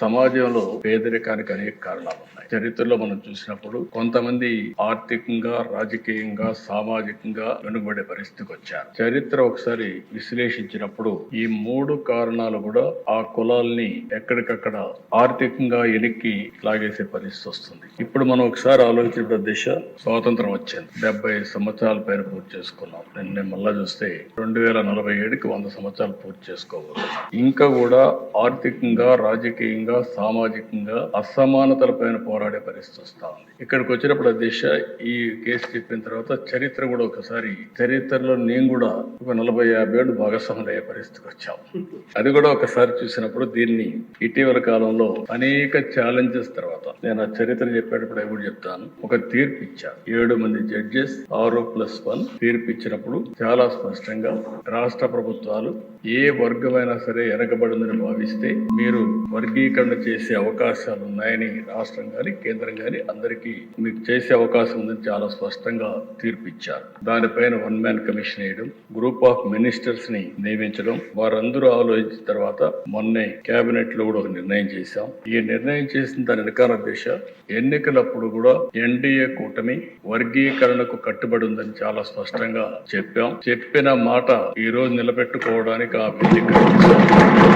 సమాజంలో పేదరికానికి అనేక కారణాలు ఉన్నాయి. చరిత్రలో మనం చూసినప్పుడు కొంతమంది ఆర్థికంగా రాజకీయంగా సామాజికంగా వెనుకబడే పరిస్థితికి వచ్చారు. చరిత్ర ఒకసారి విశ్లేషించినప్పుడు ఈ మూడు కారణాలు కూడా ఆ కులాల్ని ఎక్కడికక్కడ ఆర్థికంగా ఎనిక్కి లాగేసే పరిస్థితి వస్తుంది. ఇప్పుడు మనం ఒకసారి ఆలోచించిన దిశ స్వాతంత్రం వచ్చింది. డెబ్బై సంవత్సరాల పైన పూర్తి చేసుకున్నాం. నిన్న మళ్ళా చూస్తే రెండు వేల నలభై ఏడుకి వంద సంవత్సరాలు పూర్తి చేసుకోవాలి ఇంకా కూడా ఆర్థికంగా రాజకీయంగా సామాజికంగా అసమానతల పైన పోరాడే పరిస్థితి వస్తా ఉంది. ఇక్కడికి వచ్చినప్పుడు దిశ ఈ కేసు చెప్పిన తర్వాత చరిత్ర కూడా ఒకసారి చరిత్రలో నేను కూడా ఒక నలభై యాభై ఏళ్ళు భాగస్వాములు అయ్యే పరిస్థితికి వచ్చాం. అది కూడా ఒకసారి చూసినప్పుడు దీన్ని ఇటీవల కాలంలో అనేక ఛాలెంజెస్ తర్వాత నేను ఆ చరిత్ర చెప్పేటప్పుడు అవి కూడా చెప్తాను. ఒక తీర్పు ఇచ్చారు ఏడు మంది జడ్జెస్ ఆరు ప్లస్ వన్ తీర్పు ఇచ్చినప్పుడు చాలా స్పష్టంగా రాష్ట్ర ప్రభుత్వాలు ఏ వర్గమైనా సరే వెనకబడిందని భావిస్తే మీరు వర్గీకరణ చేసే అవకాశాలు ఉన్నాయని రాష్ట్రం కానీ కేంద్రం కానీ అందరికీ మీకు చేసే అవకాశం ఉందని చాలా స్పష్టంగా తీర్పు ఇచ్చారు దానిపైన వన్ మ్యాన్ కమిషన్ వేయడం గ్రూప్ ఆఫ్ మినిస్టర్స్ని నియమించడం వారందరూ ఆలోచించిన తర్వాత మొన్నే కేబినెట్లో కూడా ఒక నిర్ణయం చేశాం. ఈ నిర్ణయం చేసిన దాని రకాల దిశ ఎన్నికలప్పుడు కూడా ఎన్డీఏ కూటమి వర్గీకరణకు కట్టుబడి ఉందని చాలా స్పష్టంగా చెప్పాం. చెప్పిన మాట ఈ రోజు నిలబెట్టుకోవడానికి ఆ ఎన్నిక